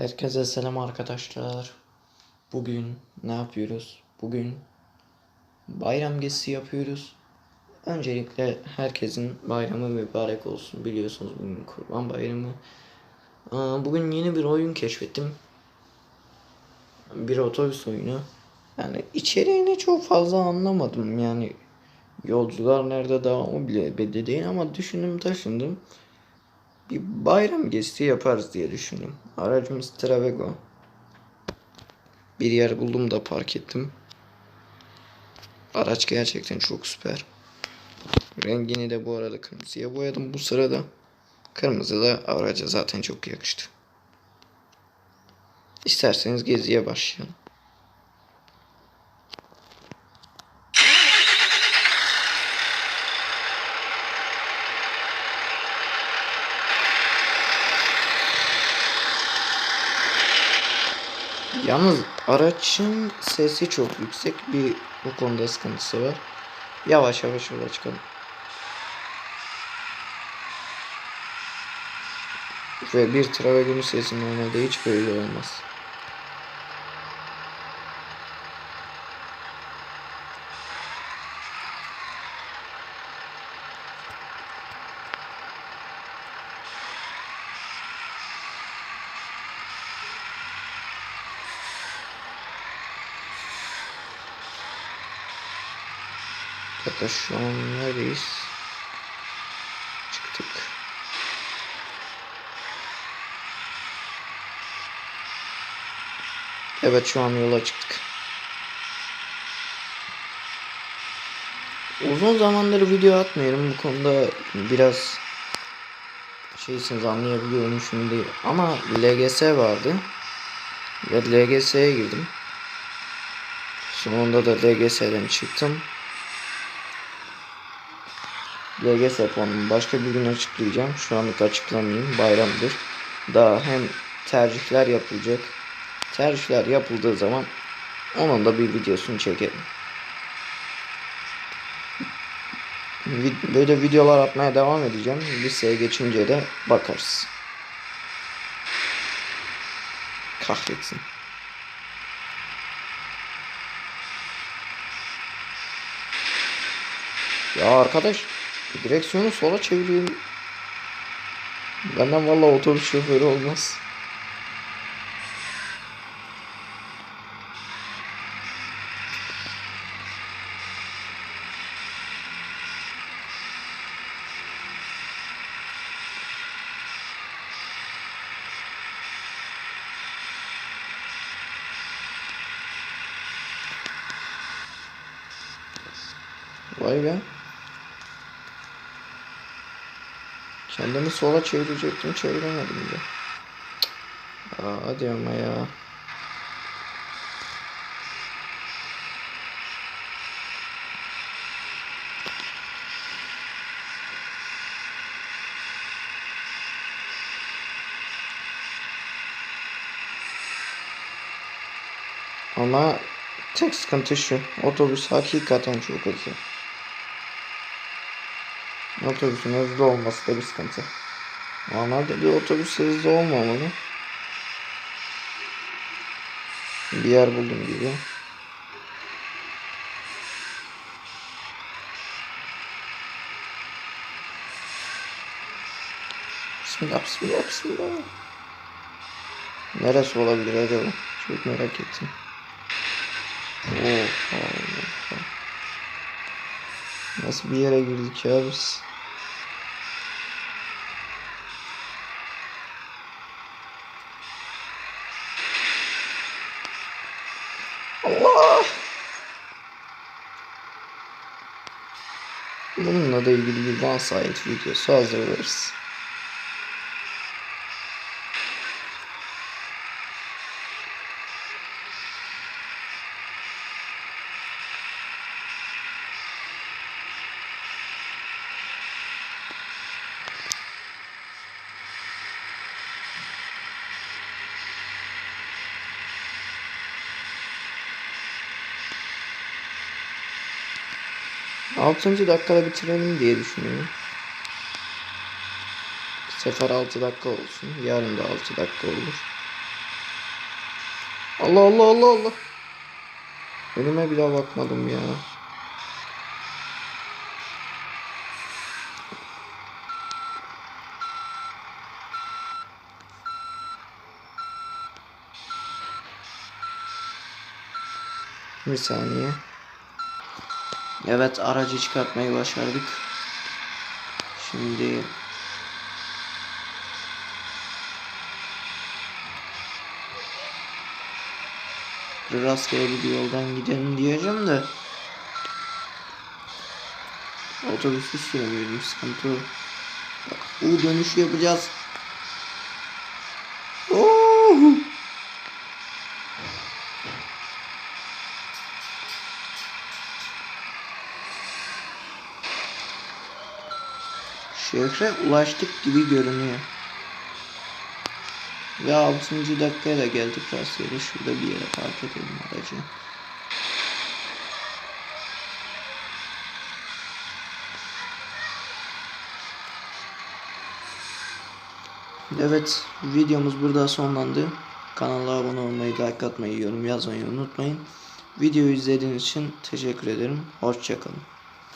Herkese selam arkadaşlar. Bugün ne yapıyoruz? Bugün bayram gezisi yapıyoruz. Öncelikle herkesin bayramı mübarek olsun. Biliyorsunuz bugün Kurban Bayramı. Bugün yeni bir oyun keşfettim. Bir otobüs oyunu. Yani içeriğini çok fazla anlamadım. Yani yolcular nerede daha o bile belli değil ama düşündüm taşındım bir bayram gezisi yaparız diye düşündüm. Aracımız Travego. Bir yer buldum da park ettim. Araç gerçekten çok süper. Rengini de bu arada kırmızıya boyadım bu sırada. Kırmızı da araca zaten çok yakıştı. İsterseniz geziye başlayalım. Yalnız araçın sesi çok yüksek bir bu konuda sıkıntısı var. Yavaş yavaş yola çıkalım. Ve bir Travego'nun sesi normalde hiç böyle olmaz. Hatta şu an neredeyiz? Çıktık. Evet şu an yola çıktık. Uzun zamandır video atmıyorum. Bu konuda biraz şeysiniz anlayabiliyorum şimdi. Ama LGS vardı. Ve LGS'ye girdim. Sonunda da LGS'den çıktım. LGS puanımı başka bir gün açıklayacağım. Şu anlık açıklamayayım. Bayramdır. Daha hem tercihler yapılacak. Tercihler yapıldığı zaman onun da bir videosunu çekelim. Böyle videolar atmaya devam edeceğim. Liseye geçince de bakarız. Kahretsin. Ya arkadaş direksiyonu sola çeviriyorum. Benden vallahi otobüs şoförü olmaz. Vay be. Kendimi sola çevirecektim çeviremedim de. Aa, hadi ama ya. Ama tek sıkıntı şu. Otobüs hakikaten çok hızlı. Otobüsün hızlı olması da bir sıkıntı. Normalde bir otobüs hızlı olmamalı. Bir yer buldum gibi. Bismillah, bismillah, bismillah. Neresi olabilir acaba? Çok merak ettim. Oh, Allah. Nasıl bir yere girdik ya biz? Bununla da ilgili bir one side videosu hazırlarız. Altıncı dakikada bitirelim diye düşünüyorum. Bu sefer 6 dakika olsun. Yarın da 6 dakika olur. Allah Allah Allah Allah. Önüme bile bakmadım ya. Bir saniye. Evet aracı çıkartmayı başardık. Şimdi rastgele bir yoldan gidelim diyeceğim de otobüsü süremiyorum sıkıntı. Bak, U dönüşü yapacağız. Şehre ulaştık gibi görünüyor. Ve 6. dakikaya da geldik rastgele. Şurada bir yere park edelim aracı. Evet videomuz burada sonlandı. Kanala abone olmayı, like atmayı, yorum yazmayı unutmayın. Videoyu izlediğiniz için teşekkür ederim. Hoşçakalın.